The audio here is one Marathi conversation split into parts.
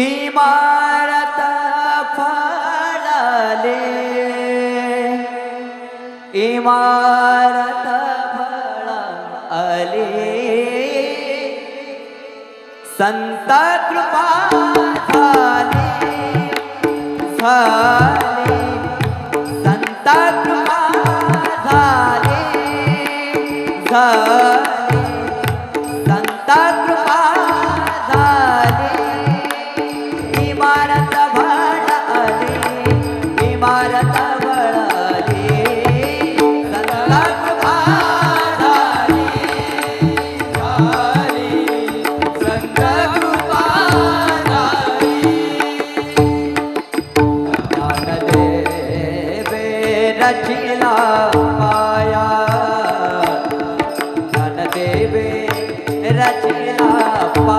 इमारत फड़ाले इमारत संत कृपा झाली देवे रचिला पा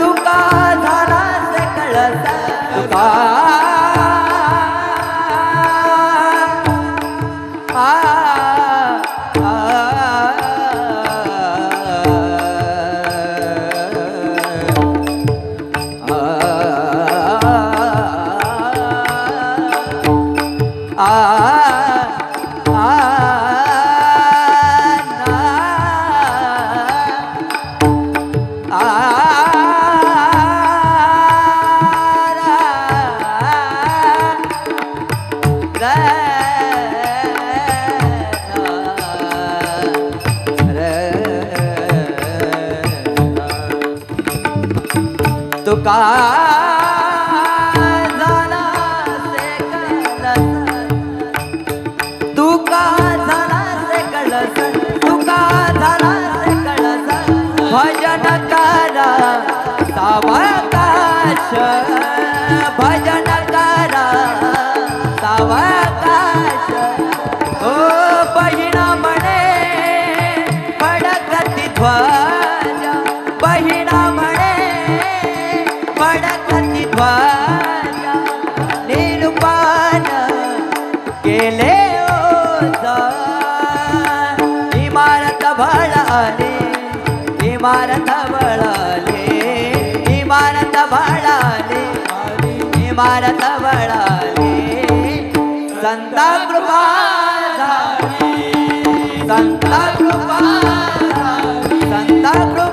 तुका झाला सकळसा तुका 该。पाना नील गेले इमारत भळाले इमारत इमारत इमारत संता कृपा संता कृपा संता कृपा